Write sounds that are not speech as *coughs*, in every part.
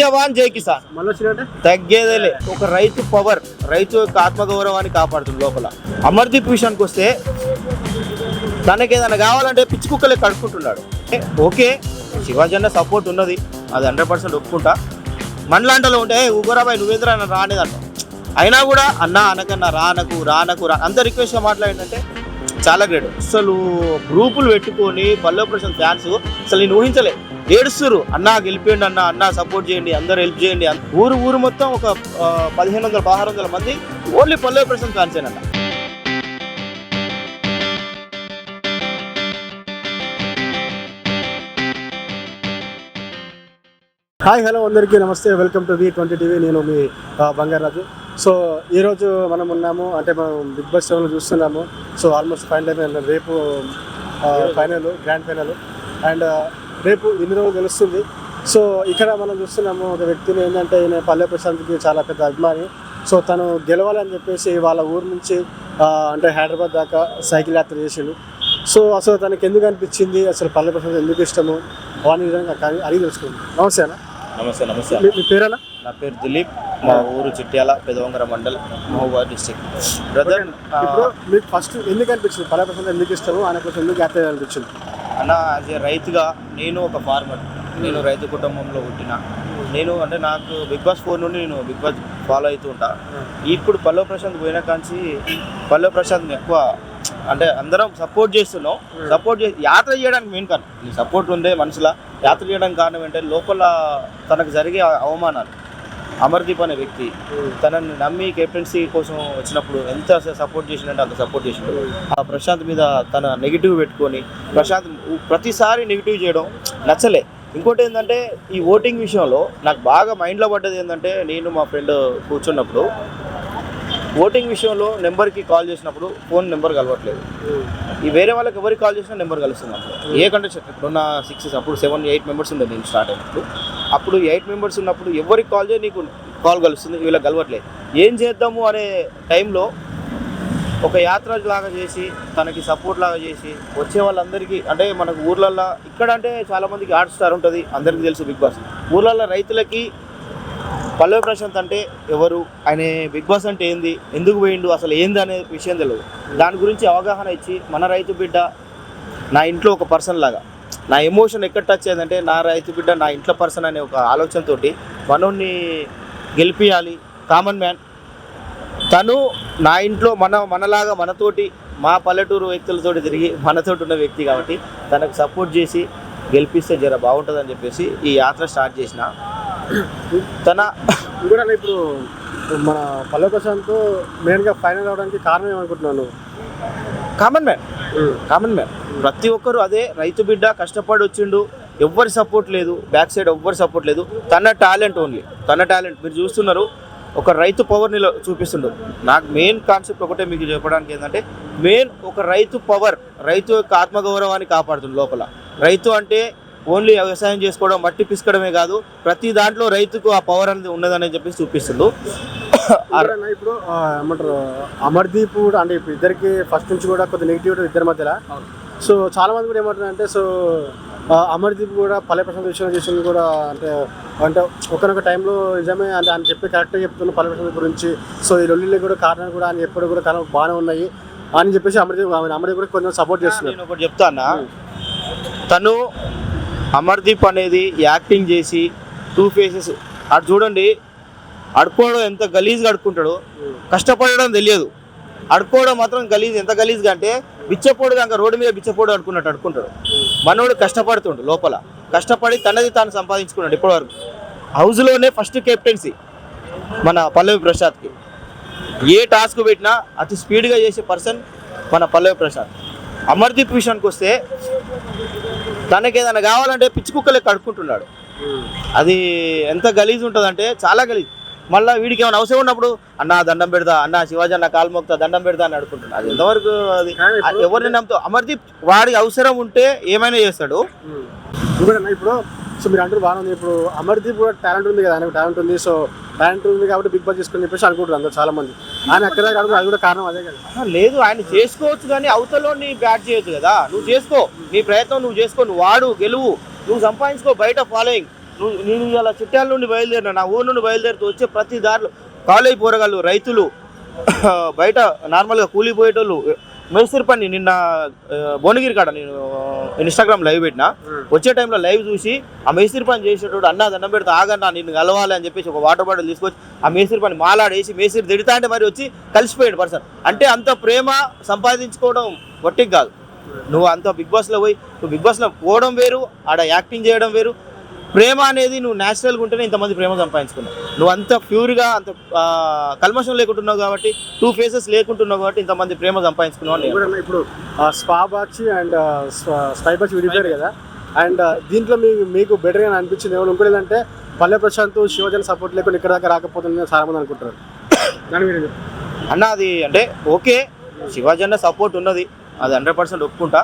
జవాన్ జై కిసాన్. తగ్గేదేలే. ఒక రైతు పవర్ రైతు యొక్క ఆత్మగౌరవాన్ని కాపాడుతుంది లోపల. అమర్దీప్ విషయానికి వస్తే తనకి ఏదైనా కావాలంటే పిచ్చి కుక్కలే కడుక్కుంటున్నాడు. ఓకే శివాజీ అన్న సపోర్ట్ ఉన్నది అది హండ్రెడ్ పర్సెంట్ ఒప్పుకుంటా. మనలాంటలో ఉంటే ఊగరాబాయ్ నువ్వేంద్ర అన్న రానేదంట. అయినా కూడా అన్న అనకన్నా రానకు రానకు రా అంత రిక్వెస్ట్గా మాట్లాడిందంటే చాలా గ్రేట్. అసలు గ్రూపులు పెట్టుకొని పల్లె ప్రశాంత్ ఫ్యాన్స్ అసలు నేను ఊహించలే. ఏడుస్తురు అన్న గెలిపేయండి అన్న అన్న సపోర్ట్ చేయండి అందరు హెల్ప్ చేయండి. ఊరు ఊరు మొత్తం ఒక పదిహేను వందల పదహారు వందల మంది ఓన్లీ పల్లె ప్రశాంత్ ఫ్యాన్స్ అన్న హాయ్ హలో అందరికీ నమస్తే. Welcome to V twenty TV నేను మీ బంగారాజు సో ఈరోజు మనం ఉన్నాము అంటే మనం బిగ్ బాస్ సెవెన్లో చూస్తున్నాము. సో ఆల్మోస్ట్ ఫైనల్ రేపు ఫైనల్ గ్రాండ్ ఫైనల్ అండ్ రేపు ఇన్ని రోజులు గెలుస్తుంది. సో ఇక్కడ మనం చూస్తున్నాము ఒక వ్యక్తిని ఏంటంటే ఈయన పల్లె ప్రశాంత్కి చాలా పెద్ద అభిమాని. సో తను గెలవాలని చెప్పేసి వాళ్ళ ఊరు నుంచి అంటే హైదరాబాద్ దాకా సైకిల్ యాత్ర చేసిండు. సో అసలు తనకి ఎందుకు అనిపించింది? అసలు పల్లె ప్రశాంత్ ఎందుకు ఇష్టము? అవన్నీ విధంగా అడిగి తెలుసుకుంది. నమస్తే అన్న. నమస్తే నమస్తే మీ- మీ పేరేనా నా పేరు దిలీప్. మా ఊరు చిట్యాల పెదవంగర మండల్ మహబూబాద్ డిస్టిక్ బ్రదర్ ఇప్పుడు మీకు ఫస్ట్ ఎందుకు అనిపించింది? పల్లె ప్రశాంత్ ఎందుకు ఇష్టము? ఆయన కోసం ఎందుకు యాత్ర అనిపించింది అన్న యాజ్ ఏ రైతుగా నేను ఒక ఫార్మర్ నేను రైతు కుటుంబంలో పుట్టిన. నేను అంటే నాకు బిగ్ బాస్ ఫోర్ నుండి నేను బిగ్ బాస్ ఫాలో అవుతూ ఉంటా. ఇప్పుడు పల్లవ ప్రశాంత్ పోయిన కాంచి పల్లవ ప్రశాంత్ ఎక్కువ అంటే అందరం సపోర్ట్ చేస్తున్నాం. సపోర్ట్ చేసి యాత్ర చేయడానికి మెయిన్ కారణం. సపోర్ట్ ఉండే మనుషుల యాత్ర చేయడానికి కారణం ఏంటంటే లోపల తనకు జరిగే అవమానాలు. అమర్దీప్ అనే వ్యక్తి తనని నమ్మి కెప్టెన్సీ కోసం వచ్చినప్పుడు ఎంత సపోర్ట్ చేసినంటే అంత సపోర్ట్ చేసినాడు ఆ ప్రశాంత్ మీద తన నెగిటివ్ పెట్టుకొని ప్రశాంత్ ప్రతిసారి నెగిటివ్ చేయడం నచ్చలే. ఇంకోటి ఏంటంటే ఈ ఓటింగ్ విషయంలో నాకు బాగా మైండ్లో పడ్డది ఏంటంటే నేను మా ఫ్రెండ్ కూర్చున్నప్పుడు ఓటింగ్ విషయంలో నెంబర్కి కాల్ చేసినప్పుడు ఫోన్ నెంబర్ కలవట్లేదు. ఈ వేరే వాళ్ళకి ఎవరికి కాల్ చేసినా నెంబర్ కలుస్తుంది అప్పుడు ఏ కండిషన్ ఇప్పుడున్న సిక్స్ అప్పుడు సెవెన్ ఎయిట్ మెంబర్స్ ఉండే నేను స్టార్ట్ అయినప్పుడు. అప్పుడు ఎయిట్ మెంబర్స్ ఉన్నప్పుడు ఎవరికి కాల్ చేయ నీకు కాల్ కలుస్తుంది వీళ్ళకి కలవట్లేదు ఏం చేద్దాము అనే టైంలో ఒక యాత్ర లాగా చేసి తనకి సపోర్ట్ లాగా చేసి వచ్చే వాళ్ళందరికీ అంటే మనకు ఊర్లల్లో ఇక్కడ అంటే చాలామందికి ఆర్ట్ స్టార్ ఉంటుంది అందరికీ తెలుసు బిగ్ బాస్. ఊర్లల్లో రైతులకి పల్లవి ప్రశాంత్ అంటే ఎవరు? ఆయన బిగ్ బాస్ అంటే ఏంది? ఎందుకు పోయిండు? అసలు ఏంది అనే విషయం తెలియదు దాని గురించి అవగాహన ఇచ్చి మన రైతు బిడ్డ నా ఇంట్లో ఒక పర్సన్ లాగా నా ఎమోషన్ ఎక్కడ టచ్ అయ్యిందంటే నా రైతు బిడ్డ నా ఇంట్లో పర్సన్ అనే ఒక ఆలోచనతోటి మనోడిని గెలిపియాలి. కామన్ మ్యాన్ తను నా ఇంట్లో మన మనలాగా మనతోటి మా పల్లెటూరు వ్యక్తులతోటి తిరిగి మనతోటి ఉన్న వ్యక్తి కాబట్టి తనకు సపోర్ట్ చేసి గెలిపిస్తే జర బాగుంటుందని చెప్పేసి ఈ యాత్ర స్టార్ట్ చేసిన. తన అన్న ఇప్పుడు మన పల్లె ప్రశాంత్ మెయిన్గా ఫైనల్ అవడానికి కారణం ఏమనుకుంటున్నాను కామన్ మ్యాన్ కామన్ మ్యాన్. ప్రతి ఒక్కరు అదే రైతు బిడ్డ కష్టపడి వచ్చిండు ఎవ్వరి సపోర్ట్ లేదు బ్యాక్ సైడ్ ఎవ్వరి సపోర్ట్ లేదు. తన టాలెంట్ ఓన్లీ తన టాలెంట్ మీరు చూస్తున్నారు ఒక రైతు పవర్ని చూపిస్తుండు. నాకు మెయిన్ కాన్సెప్ట్ ఒకటే మీకు చెప్పడానికి ఏంటంటే మెయిన్ ఒక రైతు పవర్ రైతు యొక్క ఆత్మగౌరవాన్ని కాపాడుతుంది లోపల. రైతు అంటే ఓన్లీ వ్యవసాయం చేసుకోవడం మట్టి పిసుకోవడమే కాదు ప్రతి దాంట్లో రైతుకు ఆ పవర్ అనేది ఉన్నదని చెప్పి చూపిస్తుండు. ఇప్పుడు ఏమంటారు అమర్దీప్ కూడా అంటే ఇప్పుడు ఇద్దరికి ఫస్ట్ నుంచి కూడా కొద్ది నెగిటివ్ ఇద్దరి మధ్యలో. సో చాలా మంది కూడా ఏమంటారు అంటే సో అమర్దీప్ కూడా పల్లె ప్రశాంత్ విషయం చేసింది కూడా అంటే అంటే ఒకనొక టైంలో నిజమే అంటే ఆయన చెప్పి కరెక్ట్గా చెప్తున్న పల్లె ప్రశాంత్ గురించి. సో ఈ రొల్లి కూడా కారణాలు కూడా ఆయన ఎప్పుడు కూడా కారణం బాగానే ఉన్నాయి. అని చెప్పేసి అమర్దీప్ అమర్దీప్ కూడా కొంచెం సపోర్ట్ చేస్తున్నారు. నేను ఒకటి చెప్తానా తను అమర్దీప్ అనేది యాక్టింగ్ చేసి టూ ఫేసెస్ అటు చూడండి అడుకోవడం ఎంత గలీజ్గా అడుక్కుంటాడో కష్టపడడం తెలియదు. అడుకోవడం మాత్రం గలీజ్ ఎంత గలీజ్గా అంటే బిచ్చపోడు కనుక రోడ్డు మీద బిచ్చపోడు అడుకున్నట్టు అడుకుంటాడు మనోడు కష్టపడుతుండు లోపల. కష్టపడి తనది తాను సంపాదించుకున్నాడు ఇప్పటివరకు. హౌస్లోనే ఫస్ట్ కెప్టెన్సీ మన పల్లవి ప్రసాద్కి. ఏ టాస్క్ పెట్టినా అతి స్పీడ్గా చేసే పర్సన్ మన పల్లవి ప్రసాద్. అమర్దీప్ విషయానికి వస్తే తనకి ఏదైనా కావాలంటే పిచ్చి కుక్కలే కడుక్కుంటున్నాడు. అది ఎంత గలీజ్ ఉంటుందంటే చాలా గలీజ్. మళ్ళీ వీడికి ఏమైనా అవసరం ఉన్నప్పుడు అన్న దండం పెడతా అన్న శివాజీ అన్న కాలు మోపుతా దండం పెడతా అని అడుకుంటున్నాడు అది ఎంతవరకు అది? ఎవరిని నమ్ముతావు అమర్దీప్ వాడికి అవసరం ఉంటే ఏమైనా చేస్తాడు? ఇప్పుడు సో మీరు అంటారు బాగానే ఉంది. ఇప్పుడు అమర్దీప్ కూడా టాలెంట్ ఉంది కదా ఆయనకు టాలెంట్ ఉంది. సో టాలెంట్ ఉంది కాబట్టి బిగ్ బాస్ చేసుకుని చెప్పేసి అనుకుంటారు అందరు చాలా మంది ఆయన ఎక్కడ కాదు అది కూడా కారణం అదే కదా. లేదు ఆయన చేసుకోవచ్చు కానీ అవతలో నీ బ్యాట్ చేయొచ్చు కదా. నువ్వు చేసుకో నీ ప్రయత్నం నువ్వు చేసుకో నువ్వు వాడు గెలువు నువ్వు సంపాదించుకో బయట ఫాలోయింగ్ నేను ఇలా చిట్యాల నుండి బయలుదేరిన నా ఊరు నుండి బయలుదేరుతూ వచ్చే ప్రతి దారిలో కాలేజ్ పోరగాళ్ళు రైతులు *coughs* బయట నార్మల్గా కూలిపోయేటోళ్ళు మేస్త్రి పని నిన్న భువనగిరి కాడ నేను ఇన్స్టాగ్రామ్ లైవ్ పెట్టిన. వచ్చే టైంలో లైవ్ చూసి ఆ మేస్త్రి పని చేసేటోడు అన్న దండం పెడితే ఆగన్నా నిన్ను కలవాలి అని చెప్పేసి ఒక వాటర్ బాటిల్ తీసుకొచ్చి ఆ మేస్త్రి పని మాలాడేసి మేస్త్రి తిడతా అంటే మరి వచ్చి కలిసిపోయాడు పర్సన్. అంటే అంత ప్రేమ సంపాదించుకోవడం వట్టికి కాదు. నువ్వు అంత బిగ్ బాస్లో పోయి నువ్వు బిగ్ బాస్లో పోవడం వేరు ఆడ యాక్టింగ్ చేయడం వేరు ప్రేమ అనేది నువ్వు న్యాచురల్గా ఉంటేనే ఇంతమంది ప్రేమ సంపాదించుకున్నావు. నువ్వు అంత ప్యూర్గా అంత కల్మషం లేకుంటున్నావు కాబట్టి టూ ఫేసెస్ లేకుంటున్నావు కాబట్టి ఇంతమంది ప్రేమ సంపాదించుకున్నావు అని నేను ఇప్పుడు ఇప్పుడు స్పా బాక్సీ అండ్ స్పై బాక్స్ విడిపోయారు కదా. అండ్ దీంట్లో మీకు మీకు బెటర్గా అనిపించింది ఏమైనా ఇంకోటి ఏంటంటే పల్లె ప్రశాంత్ శివజన్ సపోర్ట్ లేకుండా ఇక్కడ దాకా రాకపోతుందని చాలా మంది అనుకుంటారు దాని అన్న అది అంటే ఓకే శివాజీ అన్న సపోర్ట్ ఉన్నది. అది హండ్రెడ్ పర్సెంట్ ఒప్పుకుంటా.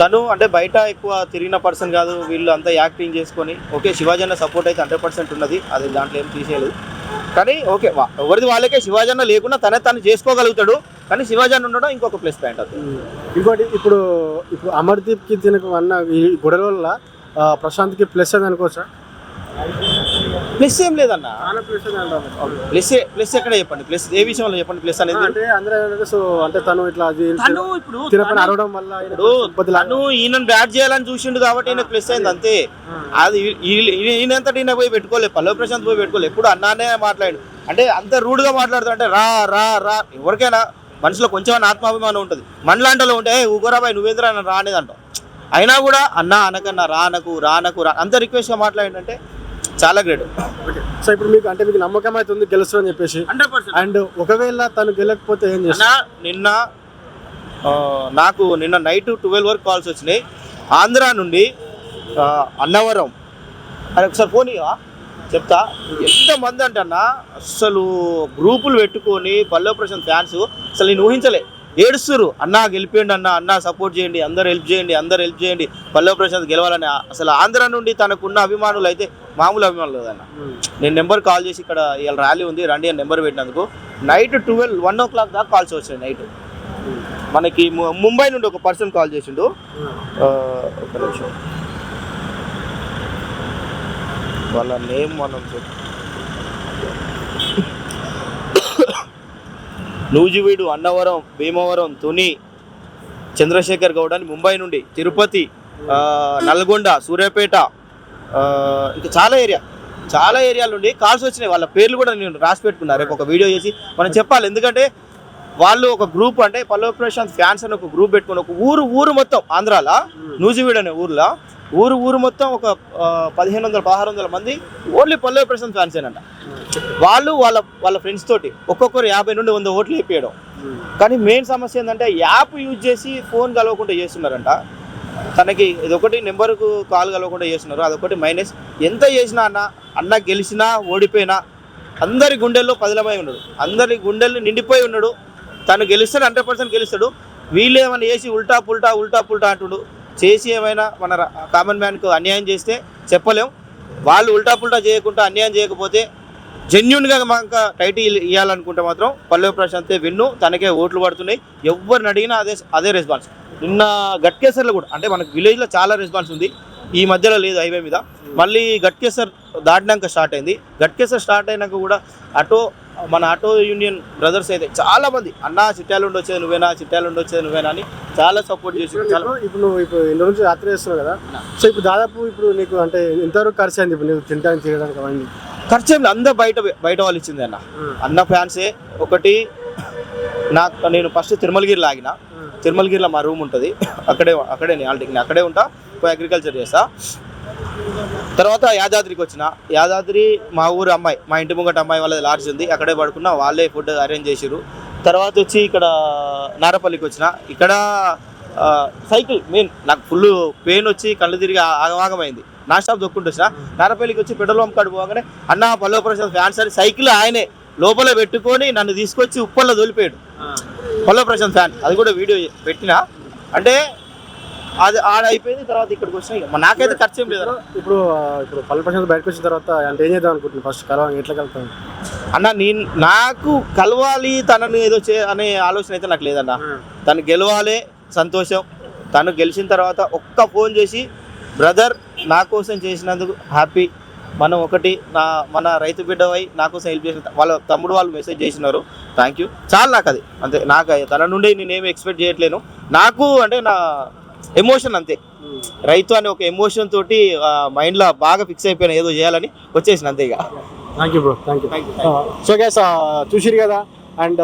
తను అంటే బయట ఎక్కువ తిరిగిన పర్సన్ కాదు వీళ్ళు అంతా యాక్టింగ్ చేసుకొని. ఓకే శివాజీ అన్న సపోర్ట్ అయితే హండ్రెడ్ పర్సెంట్ ఉన్నది. అది దాంట్లో ఏం తీసేయలేదు. కానీ ఓకే వా- ఎవరిది వాళ్ళకే శివాజీ అన్న లేకుండా తనే తను చేసుకోగలుగుతాడు. కానీ శివాజీ అన్న ఉండడం ఇంకొక ప్లస్ పాయింట్ అది. ఇంకోటి ఇప్పుడు ఇప్పుడు అమర్దీప్కి తినకు అన్న ఈ గొడవల వల్ల ప్రశాంత్కి ప్లస్ అది అనుకోవచ్చా ప్లస్ ఏం లేదన్న? ప్లస్ ప్లస్ ఎక్కడ చెప్పండి? ప్లస్ ఏ విషయంలో చెప్పండి? ప్లస్ అనేది? అంటే అందరూ సో అంటే తను ఇట్లా అది తను ఇప్పుడు అరవడం వల్ల ఆయన ఇప్పుడు ఇబ్బంది లాగా- తను ఈయన బ్యాట్ చేయాలని చూసిండు కాబట్టి ఈయన ప్లస్ అయింది అంతే. అది ఈయనంతటి ఈయన పోయి పెట్టుకోలేదు పల్లవి ప్రశాంత్ పోయి పెట్టుకోలేదు ఎప్పుడు అన్నానే మాట్లాడు. అంటే అంత రూడ్గా మాట్లాడుతూ అంటే రా రా రా. ఎవరికైనా మనసులో కొంచెం ఆత్మాభిమానం ఉంటుంది. మనలాంటిలో ఉంటే "ఏ, ఊగోరా బాయ్ నువ్వేంద్రా నన్ను రానేది అంటాం అయినా కూడా అన్న అనకన్నా రానకు రానకు రా. అంత రిక్వెస్ట్గా మాట్లాడిందంటే చాలా గ్రేట్ ఓకే. సో ఇప్పుడు మీకు అంటే మీకు నమ్మకం అయితే ఉంది గెలుస్తుందని చెప్పేసి. Hundred percent. అండ్ ఒకవేళ తను గెలకపోతే ఏం అన్న చేస్తారు నిన్న నాకు నిన్న నైట్ ట్వెల్వ్ వరకు కాల్స్ వచ్చినాయి. ఆంధ్ర నుండి అన్నవరం. అది ఒకసారి ఫోన్ ఇవ్వవా? చెప్తా. ఎంతమంది అంటే అన్న అసలు గ్రూపులు పెట్టుకొని పల్లె ప్రశాంత్ ఫ్యాన్స్ అసలు నేను ఊహించలే. ఏడుస్తురు అన్నా గెలిపేయండి అన్న అన్నా సపోర్ట్ చేయండి అందరు హెల్ప్ చేయండి అందరు హెల్ప్ చేయండి. పల్లె ప్రశాంత్ గెలవాలని అసలు ఆంధ్ర నుండి తనకున్న అభిమానులు అయితే మామూలు అభిమానులు అన్న. నేను నెంబర్ కాల్ చేసి ఇక్కడ ఇవాళ ర్యాలీ ఉంది రండి అని నెంబర్ పెట్టినందుకు. Night twelve one o'clock దాకా కాల్స్ వచ్చాయి నైట్ మనకి ము- ముంబై నుండి ఒక పర్సన్ కాల్ చేసిండు. ఒక నిమిషం. వాళ్ళ నేమ్ మనం నూజివీడు అన్నవరం భీమవరం తుని చంద్రశేఖర్ గౌడ్ అని ముంబై నుండి తిరుపతి నల్గొండ సూర్యాపేట ఇంకా చాలా ఏరియా చాలా ఏరియాల నుండి కాల్స్ వచ్చినాయి. వాళ్ళ పేర్లు కూడా నేను రాసి పెట్టుకున్నా. రేపు ఒక వీడియో చేసి మనం చెప్పాలి. ఎందుకంటే వాళ్ళు ఒక గ్రూప్ అంటే పల్లవ ప్రశాంత్ ఫ్యాన్స్ అని ఒక గ్రూప్ పెట్టుకుని ఒక ఊరు ఊరు మొత్తం ఆంధ్రాలో నూజివీడు అనే ఊర్లో ఊరు ఊరు మొత్తం ఒక పదిహేను వందల పదహారు వందల మంది ఓన్లీ పల్లవి ప్రశాంత్ ఫ్యాన్స్ ఏనంట వాళ్ళు వాళ్ళ వాళ్ళ ఫ్రెండ్స్ తోటి ఒక్కొక్కరు యాభై నుండి వంద ఓట్లు వేపేయడం కానీ మెయిన్ సమస్య ఏంటంటే యాప్ యూజ్ చేసి ఫోన్ కలవకుండా చేస్తున్నారంట. తనకి ఇదొకటి నెంబర్కు కాల్ కలవకుండా చేస్తున్నారు. అదొకటి మైనస్ ఎంత చేసినా అన్న అన్న గెలిచినా ఓడిపోయినా అందరి గుండెల్లో పదిలమై ఉన్నాడు. అందరి గుండెల్లో నిండిపోయి ఉన్నాడు. తను గెలుస్తాడు హండ్రెడ్ పర్సెంట్ గెలుస్తాడు. వీళ్ళు ఏమైనా చేసి ఉల్టా పుల్టా ఉల్టా పుల్టా అంటుడు. చేసి ఏమైనా మన కామన్ మ్యాన్కు అన్యాయం చేస్తే చెప్పలేం. వాళ్ళు ఉల్టా పుల్టా చేయకుండా అన్యాయం చేయకపోతే జెన్యున్గా మాకు టైటిల్ ఇవ్వాలనుకుంటే మాత్రం పల్లవి ప్రశాంతే విన్ను తనకే ఓట్లు పడుతున్నాయి. ఎవరిని అడిగినా అదే అదే రెస్పాన్స్ నిన్న గట్కేసర్లో కూడా అంటే మనకు విలేజ్లో చాలా రెస్పాన్స్ ఉంది. ఈ మధ్యలో లేదు హైవే మీద. మళ్ళీ గట్కేసర్ దాటినాక స్టార్ట్ అయింది. గట్కేసర్ స్టార్ట్ అయినాక కూడా అటో మన ఆటో యూనియన్ బ్రదర్స్ అయితే చాలా మంది అన్నా చిట్యాలు ఉండొచ్చేది నువ్వేనా చిట్యాలు ఉండొచ్చేది నువ్వేనా అని చాలా సపోర్ట్ చేసి చాలా ఇప్పుడు నువ్వు ఇప్పుడు ఎన్ని రోజులు యాత్ర చేస్తున్నావు కదా సో ఇప్పుడు దాదాపు ఇప్పుడు నీకు అంటే ఎంతవరకు ఖర్చు అయింది ఇప్పుడు నువ్వు తినడానికి తినడానికి అవన్నీ? ఖర్చు ఏం లేదు. అందరు బయట బయట వాళ్ళు ఇచ్చింది అన్న. అన్న ఫ్యాన్సే ఒకటి నాకు నేను ఫస్ట్ తిరుమలగిరి లాగిన. తిరుమలగిరిలో మా రూమ్ ఉంటుంది. అక్కడే అక్కడే నేను అక్కడే ఉంటా పోయి అగ్రికల్చర్ చేస్తా. తర్వాత యాదాద్రికి వచ్చిన. యాదాద్రి మా ఊరు అమ్మాయి మా ఇంటి ముంగట అమ్మాయి వాళ్ళది లాడ్జ్ ఉంది. అక్కడే పడుకున్నా వాళ్ళే ఫుడ్ అరేంజ్ చేసిరు తర్వాత వచ్చి ఇక్కడ నారపల్లికి వచ్చిన. ఇక్కడ సైకిల్ మెయిన్ నాకు ఫుల్ పెయిన్ వచ్చి కళ్ళు తిరిగి ఆగమాగమైంది. నా స్టాప్ దొక్కుంటూ వచ్చిన. నారపల్లికి వచ్చి పెట్రోల్ పంప్ కాడు పోగానే అన్న పల్లవ ప్రసాద్ ఫ్యాన్స్ అని సైకిల్ ఆయనే లోపల పెట్టుకొని నన్ను తీసుకొచ్చి ఉప్పల్లో దొలిపోయాడు పల్లవ ప్రశాంత్ ఫ్యాన్. అది కూడా వీడియో పెట్టిన. అంటే అది ఆడ అయిపోయింది తర్వాత ఇక్కడికి వచ్చిన ఇక. నాకైతే ఖర్చు ఏం లేదు ఇప్పుడు ఇప్పుడు పల్లె ప్రశాంత్ బయటకు వచ్చిన తర్వాత అంటే ఏం చేద్దాం అనుకుంటున్నాను ఫస్ట్ కలవాలి ఎట్లా కలుగుతాను అన్న నేను నాకు కలవాలి తనను ఏదో చే అనే ఆలోచన అయితే నాకు లేదన్న. తను గెలవాలి సంతోషం. తను గెలిచిన తర్వాత ఒక్క ఫోన్ చేసి బ్రదర్ నా కోసం చేసినందుకు హ్యాపీ. మనం ఒకటి నా మన రైతు బిడ్డవై నా కోసం హెల్ప్ చేసిన వాళ్ళ తమ్ముడు వాళ్ళు మెసేజ్ చేసినారు. థ్యాంక్ యూ చాలు నాకు అది అంతే నాకు తన నుండి నేనేమి ఎక్స్పెక్ట్ చేయట్లేను. నాకు అంటే నా ఎమోషన్ అంతే. రైతు అనే ఒక ఎమోషన్ తోటి మైండ్లో బాగా ఫిక్స్ అయిపోయిన ఏదో చేయాలని వచ్చేసిన అంతే ఇక. Thank you bro thank you so guys చూసిరు కదా? అండ్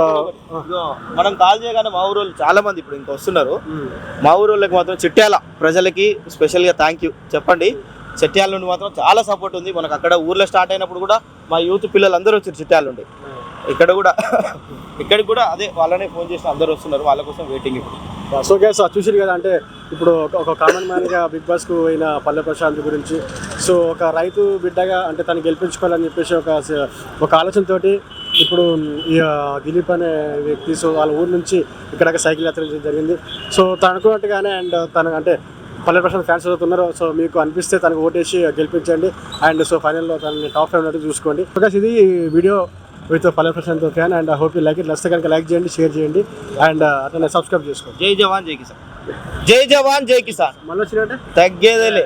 ఇదిగో, మనం కాల్ చేయగానే మా ఊరు చాలా మంది ఇప్పుడు ఇంకా వస్తున్నారు. మా ఊరు వాళ్ళకి మాత్రం చిట్యాల ప్రజలకి స్పెషల్గా థ్యాంక్ యూ చెప్పండి. చిట్యాల నుండి మాత్రం చాలా సపోర్ట్ ఉంది. మనకు అక్కడ ఊర్లో స్టార్ట్ అయినప్పుడు కూడా మా యూత్ పిల్లలు అందరూ వచ్చారు చిట్యాల నుండి. ఇక్కడ కూడా *laughs* ఇక్కడికి కూడా అదే వాళ్ళనే ఫోన్ చేసి అందరూ వస్తున్నారు. వాళ్ళ కోసం వెయిటింగ్ ఇప్పుడు. సో గైస్ చూసిరు కదా? అంటే ఇప్పుడు ఒక- కామన్ మ్యాన్గా బిగ్ బాస్కు పోయిన పల్లె ప్రశాంత్ గురించి. సో ఒక రైతు బిడ్డగా అంటే తను గెలిపించుకోవాలని చెప్పేసి ఒక ఒక ఆలోచనతోటి ఇప్పుడు ఈ దిలీప్ అనే వ్యక్తి సో వాళ్ళ ఊరు నుంచి ఇక్కడ సైకిల్ యాత్ర జరిగింది. సో తను అనుకున్నట్టుగానే అండ్ తను అంటే పల్లె ప్రశాంత్ ఫ్యాన్స్ చదువుతున్నారు సో మీకు అనిపిస్తే తనకు ఓటేసి గెలిపించండి. అండ్ సో ఫైనల్లో తనని టాప్ ఫైవ్ ఉన్నట్టు చూసుకోండి. బికాస్ ఇది video with Palle Prashanth fan and hope you like it నచ్చితే కనుక లైక్ చేయండి షేర్ చేయండి. అండ్ అట్లనే సబ్స్క్రైబ్ చేసుకోండి. జై జవాన్ జై కిసాన్. జై జవాన్ జై కిసాన్. తగ్గేదేలే.